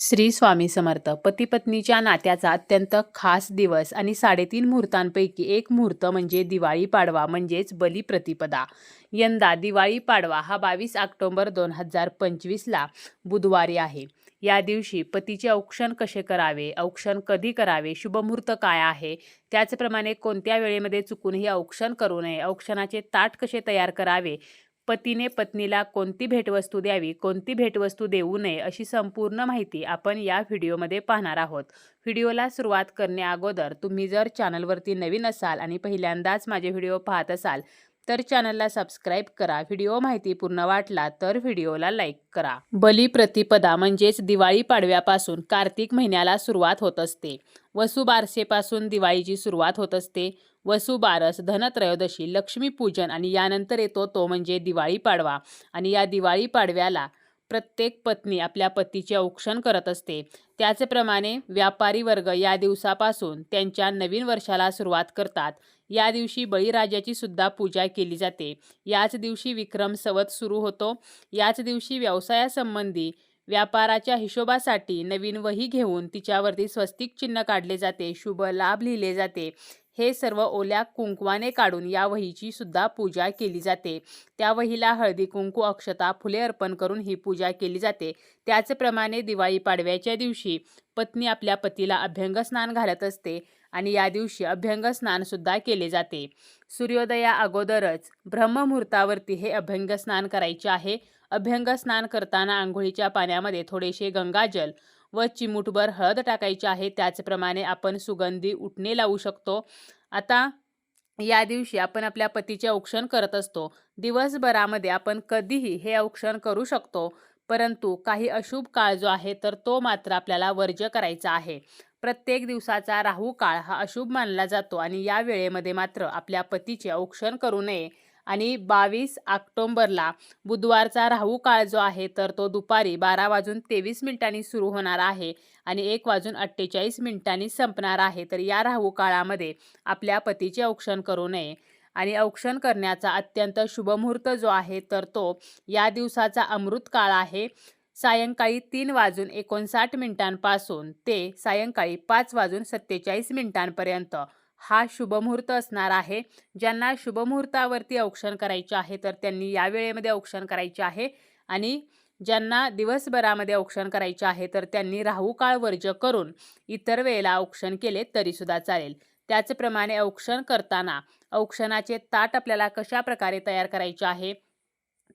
श्री स्वामी समर्थ. पती पत्नीच्या नात्याचा अत्यंत खास दिवस आणि साडेतीन मुहूर्तांपैकी एक मुहूर्त म्हणजे दिवाळी पाडवा म्हणजेच बलिप्रतिपदा यंदा दिवाळी पाडवा हा बावीस ऑक्टोबर दोन हजार पंचवीसला बुधवारी आहे. या दिवशी पतीचे औक्षण कसे करावे औक्षण कधी करावे शुभमुहूर्त काय आहे त्याचप्रमाणे कोणत्या वेळेमध्ये चुकूनही औक्षण करू नये औक्षणाचे ताट कसे तयार करावे पतीने पत्नीला कोणती भेटवस्तू द्यावी कोणती भेटवस्तू देऊ नये अशी संपूर्ण माहिती आपण या व्हिडिओमध्ये पाहणार आहोत. व्हिडिओला सुरुवात करण्या अगोदर तुम्ही जर चॅनलवरती नवीन असाल आणि पहिल्यांदाच माझे व्हिडिओ पाहत असाल तर चॅनलला सबस्क्राईब करा. व्हिडिओ माहिती पूर्ण वाटला तर व्हिडिओला लाईक करा. बलिप्रतिपदा म्हणजेच दिवाळी पाडव्यापासून कार्तिक महिन्याला सुरुवात होत असते. वसुबारसेपासून दिवाळीची सुरुवात होत असते. वसुबारस धनत्रयोदशी लक्ष्मीपूजन आणि यानंतर येतो तो म्हणजे दिवाळी पाडवा. आणि या दिवाळी पाडव्याला प्रत्येक पत्नी आपल्या पतीचे औक्षण करत असते. त्याचप्रमाणे व्यापारी वर्ग या दिवसापासून त्यांच्या नवीन वर्षाला सुरुवात करतात. या दिवशी बळीराजाची सुद्धा पूजा केली जाते. याच दिवशी विक्रम सवत सुरू होतो. याच दिवशी व्यवसायासंबंधी व्यापाराच्या हिशोबासाठी नवीन वही घेऊन तिच्यावरती स्वस्तिक चिन्ह काढले जाते. शुभ लाभ लिहिले जाते. हे सर्व ओल्या कुंकवाने काढून या वहीची सुद्धा पूजा केली जाते. त्या वहीला हळदी कुंकू अक्षता फुले अर्पण करून ही पूजा केली जाते. त्याचप्रमाणे दिवाळी पाडव्याच्या दिवशी पत्नी आपल्या पतीला अभ्यंग स्नान घालत असते आणि या दिवशी अभ्यंग स्नान सुद्धा केले जाते. सूर्योदया अगोदरच ब्रह्ममुहूर्तावरती हे अभ्यंग स्नान करायचे आहे. अभ्यंग स्नान करताना आंघोळीच्या पाण्यामध्ये थोडेसे गंगाजल व चिमूटभर हळद टाकायची आहे. त्याचप्रमाणे आपण सुगंधी उठणे लावू शकतो. आता या दिवशी आपण आपल्या पतीचे औक्षण करत असतो. दिवसभरामध्ये आपण कधीही हे औक्षण करू शकतो. परंतु काही अशुभ काळ जो आहे तर तो मात्र आपल्याला वर्ज्य करायचा आहे. प्रत्येक दिवसाचा राहू काळ हा अशुभ मानला जातो आणि या वेळेमध्ये मात्र आपल्या पतीचे औक्षण करू नये. आणि बावीस ऑक्टोंबरला बुधवारचा राहू काळ जो आहे तर तो दुपारी बारा वाजून तेवीस मिनिटांनी सुरू होणार आहे आणि एक वाजून अठ्ठेचाळीस मिनिटांनी संपणार आहे. तर या राहू काळामध्ये आपल्या पतीचे औक्षण करू नये आणि औक्षण करण्याचा अत्यंत शुभमुहूर्त जो आहे तर तो या दिवसाचा अमृत काळ आहे. सायंकाळी तीन वाजून एकोणसाठ मिनिटांपासून ते सायंकाळी पाच वाजून सत्तेचाळीस मिनिटांपर्यंत हा शुभमुहूर्त असणार आहे. ज्यांना शुभमुहूर्तावरती औक्षण करायचे आहे तर त्यांनी या वेळेमध्ये औक्षण करायचे आहे. आणि ज्यांना दिवसभरामध्ये औक्षण करायचे आहे तर त्यांनी राहू काळ वर्ज करून इतर वेळेला औक्षण केले तरीसुद्धा चालेल. त्याचप्रमाणे औक्षण करताना औक्षणाचे ताट आपल्याला कशा प्रकारे तयार करायचे आहे?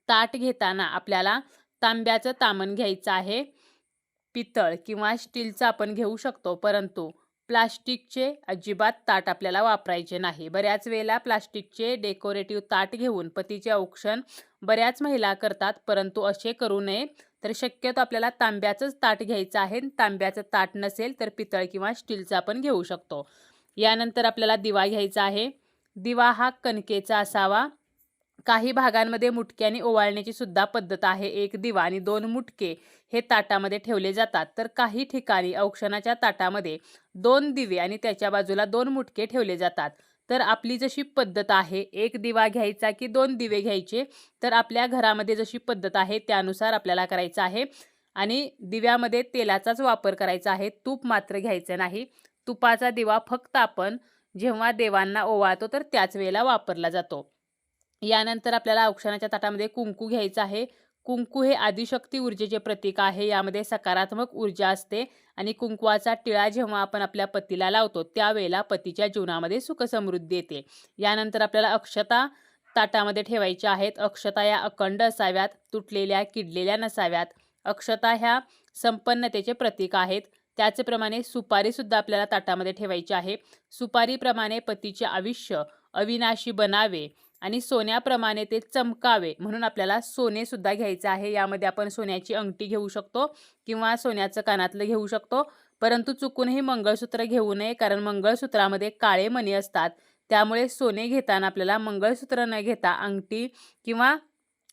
ताट घेताना आपल्याला तांब्याचं तामण घ्यायचं आहे. पितळ किंवा स्टीलचं आपण घेऊ शकतो परंतु प्लास्टिकचे अजिबात ताट आपल्याला वापरायचे नाही. बऱ्याच वेळेला प्लास्टिकचे डेकोरेटिव्ह ताट घेऊन पतीचे औक्षण बऱ्याच महिला करतात परंतु असे करू नये तर शक्यतो आपल्याला तांब्याचंच ताट घ्यायचं आहे. तांब्याचं ताट नसेल तर पितळ किंवा स्टीलचं आपण घेऊ शकतो. यानंतर आपल्याला दिवा घ्यायचा आहे. दिवा हा कणकेचा असावा. काही भागांमध्ये मुटक्याने ओवाळण्याची सुद्धा पद्धत आहे. एक दिवा आणि दोन मुटके हे ताटामध्ये ठेवले जातात. तर काही ठिकाणी औक्षणाच्या ताटामध्ये दोन दिवे आणि त्याच्या बाजूला दोन मुटके ठेवले जातात. तर आपली जशी पद्धत आहे एक दिवा घ्यायचा की दोन दिवे घ्यायचे तर आपल्या घरामध्ये जशी पद्धत आहे त्यानुसार आपल्याला करायचं आहे. आणि दिव्यामध्ये तेलाचाच वापर करायचा आहे. तूप मात्र घ्यायचं नाही. तुपाचा दिवा फक्त आपण जेव्हा देवांना ओवाळतो तर त्याच वेळेला वापरला जातो. यानंतर आपल्याला औक्षणाच्या ताटामध्ये कुंकू घ्यायचं आहे. कुंकू हे आदिशक्ती ऊर्जेचे प्रतीक आहे यामध्ये सकारात्मक ऊर्जा असते आणि कुंकवाचा टिळा जेव्हा आपण आपल्या पतीला लावतो त्यावेळेला पतीच्या जीवनामध्ये सुखसमृद्धी येते. यानंतर आपल्याला अक्षता ताटामध्ये ठेवायच्या आहेत. अक्षता या अखंड असाव्यात तुटलेल्या किडलेल्या नसाव्यात. अक्षता ह्या संपन्नतेचे प्रतीक आहेत. त्याचप्रमाणे सुपारीसुद्धा आपल्याला ताटामध्ये ठेवायची आहे. सुपारीप्रमाणे पतीचे आयुष्य अविनाशी बनावे आणि सोन्याप्रमाणे ते चमकावे म्हणून आपल्याला सोने सुद्धा घ्यायचं आहे. यामध्ये आपण सोन्याची अंगठी घेऊ शकतो किंवा सोन्याचं कानातलं घेऊ शकतो. परंतु चुकूनही मंगळसूत्र घेऊ नये कारण मंगळसूत्रामध्ये काळे मणी असतात. त्यामुळे सोने घेताना आपल्याला मंगळसूत्र न घेता अंगठी किंवा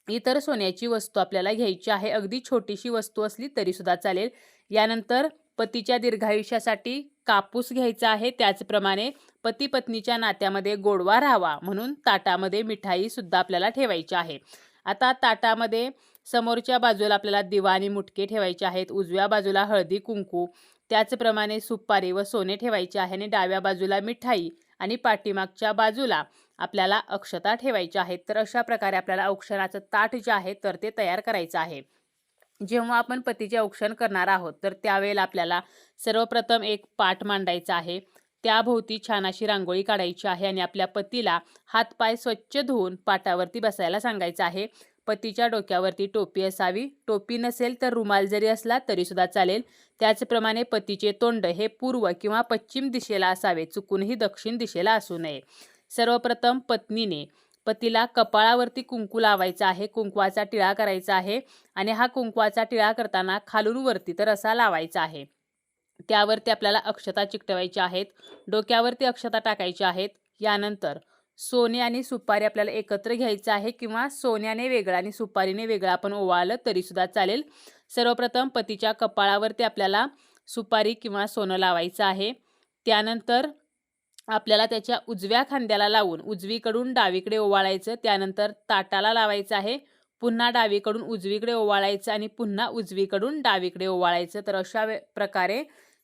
इतर सोन्याची वस्तू आपल्याला घ्यायची आहे. अगदी छोटीशी वस्तू असली तरीसुद्धा चालेल. यानंतर पतीच्या दीर्घायुष्यासाठी कापूस घ्यायचा आहे त्याचप्रमाणे पती पत्नीच्या नात्यामध्ये गोडवा राहावा म्हणून ताटामध्ये मिठाई सुद्धा आपल्याला ठेवायची आहे. आता ताटामध्ये समोरच्या बाजूला आपल्याला दिवा आणि मुटके ठेवायचे आहेत उजव्या बाजूला हळदी कुंकू त्याचप्रमाणे सुपारी व सोने ठेवायचे आहे आणि डाव्या बाजूला मिठाई आणि पाठीमागच्या बाजूला आपल्याला अक्षता ठेवायच्या आहेत तर अशा प्रकारे आपल्याला औक्षणाचं ताट जे आहे तर ते तयार करायचं आहे. जेव्हा आपण पतीचे औक्षण करणार आहोत तर त्यावेळेला आपल्याला सर्वप्रथम एक पाठ मांडायचा आहे. त्याभोवती छान अशी रांगोळी काढायची आहे आणि आपल्या पतीला हातपाय स्वच्छ धुवून पाटावरती बसायला सांगायचं आहे. पतीच्या डोक्यावरती टोपी असावी. टोपी नसेल तर रुमाल जरी असला तरीसुद्धा चालेल. त्याचप्रमाणे पतीचे तोंड हे पूर्व किंवा पश्चिम दिशेला असावे चुकूनही दक्षिण दिशेला असू नये. सर्वप्रथम पत्नीने पतीला कपाळावरती कुंकू लावायचा आहे कुंकवाचा टिळा करायचा आहे आणि हा कुंकवाचा टिळा करताना खालून वरती तर असा लावायचा आहे. त्यावरती आपल्याला अक्षता चिकटवायच्या आहेत डोक्यावरती अक्षता टाकायच्या आहेत. यानंतर सोने आणि सुपारी आपल्याला एकत्र घ्यायचं आहे किंवा सोन्याने वेगळा आणि सुपारीने वेगळा आपण ओवाळलं तरीसुद्धा चालेल. सर्वप्रथम पतीच्या कपाळावरती आपल्याला सुपारी किंवा सोनं लावायचं आहे. त्यानंतर आपल्याला त्याच्या उजव्या खांद्याला लावून उजवीकडून डावीकडे ओवाळायचं त्यानंतर ताटाला लावायचं आहे. पुन्हा डावीकडून उजवीकडे ओवाळायचं आणि पुन्हा उजवीकडून डावीकडे ओवाळायचं. तर अशा वे प्रकारे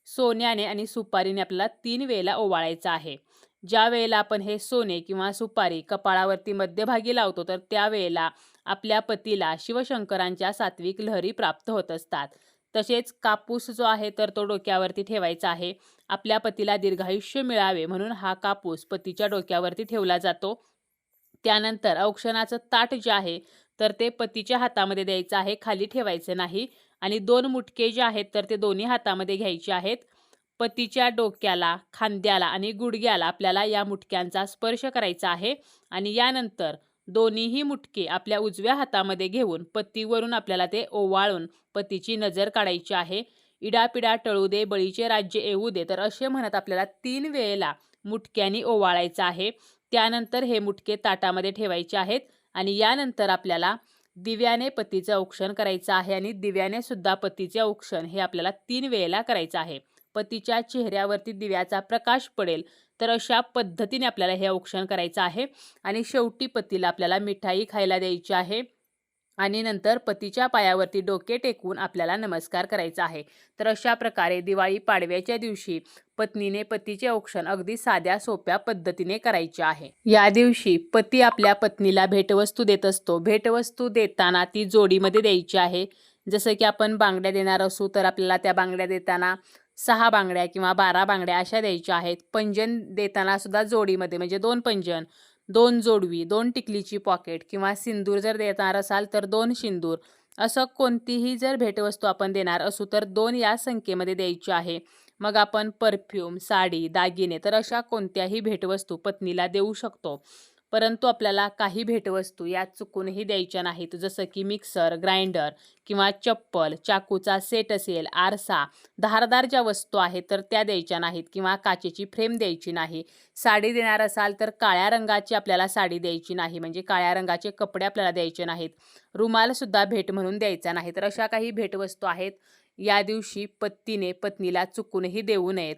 सोन्याने आणि सुपारीने आपल्याला तीन वेळेला ओवाळायचं आहे. ज्या वेळेला आपण हे सोने किंवा सुपारी कपाळावरती मध्यभागी लावतो तर त्यावेळेला आपल्या पतीला शिवशंकरांच्या सात्विक लहरी प्राप्त होत असतात. तसेच कापूस जो आहे तर तो डोक्यावरती ठेवायचा आहे. आपल्या पतीला दीर्घायुष्य मिळावे म्हणून हा कापूस पतीच्या डोक्यावरती ठेवला जातो. त्यानंतर औक्षणाचं ताट जे आहे तर ते पतीच्या हातामध्ये द्यायचं आहे खाली ठेवायचं नाही. आणि दोन मुटके जे आहेत तर ते दोन्ही हातामध्ये घ्यायचे आहेत. पतीच्या डोक्याला खांद्याला आणि गुडघ्याला आपल्याला या मुटक्यांचा स्पर्श करायचा आहे. आणि यानंतर दोन्हीही मुटके आपल्या उजव्या हातामध्ये घेऊन पत्तीवरून आपल्याला ते ओवाळून पतीची नजर काढायची आहे. इडापिडा टळू दे बळीचे राज्य येऊ दे तर असे म्हणत आपल्याला तीन वेळेला मुटक्यांनी ओवाळायचं आहे. त्यानंतर हे मुटके ताटामध्ये ठेवायचे आहेत आणि यानंतर आपल्याला दिव्याने पतीचं औक्षण करायचं आहे आणि दिव्याने सुद्धा पतीचे औक्षण हे आपल्याला तीन वेळेला करायचं आहे. पतीच्या चेहऱ्यावरती दिव्याचा प्रकाश पडेल. तर अशा पद्धतीने आपल्याला हे औक्षण करायचं आहे. आणि शेवटी पतीला आपल्याला मिठाई खायला द्यायची आहे. आणि नंतर पतीच्या पायावरती डोके टेकवून आपल्याला नमस्कार करायचा आहे. तर अशा प्रकारे दिवाळी पाडव्याच्या दिवशी पत्नीने पतीचे औक्षण अगदी साध्या सोप्या पद्धतीने करायचे आहे. या दिवशी पती आपल्या पत्नीला भेटवस्तू देत असतो. भेटवस्तू देताना ती जोडीमध्ये द्यायची आहे. जसं की आपण बांगड्या देणार असू तर आपल्याला त्या बांगड्या देताना सहा बांगड्या किंवा बारा बांगड्या अशा द्यायच्या आहेत. पंजन देताना सुद्धा जोडीमध्ये म्हणजे दोन पंजन दोन जोडवी दोन टिकलीची पॉकेट किंवा सिंदूर जर देणार असाल तर दोन सिंदूर. असं कोणतीही जर भेटवस्तू आपण देणार असू तर दोन या संख्येमध्ये द्यायची आहे. मग आपण परफ्यूम साडी दागिने तर अशा कोणत्याही भेटवस्तू पत्नीला देऊ शकतो. परंतु आपल्याला काही भेटवस्तू या चुकूनही द्यायच्या नाहीत. जसं की मिक्सर ग्राइंडर किंवा चप्पल चाकूचा सेट असेल आरसा धारदार ज्या वस्तू आहेत तर त्या द्यायच्या नाहीत किंवा काचेची फ्रेम द्यायची नाही. साडी देणार असाल तर काळ्या रंगाची आपल्याला साडी द्यायची नाही. म्हणजे काळ्या रंगाचे कपडे आपल्याला द्यायचे नाहीत. रुमालसुद्धा भेट म्हणून द्यायचा नाही. तर अशा काही भेटवस्तू आहेत. या दिवशी पत्नीने पत्नीला चुकूनही देऊ नयेत.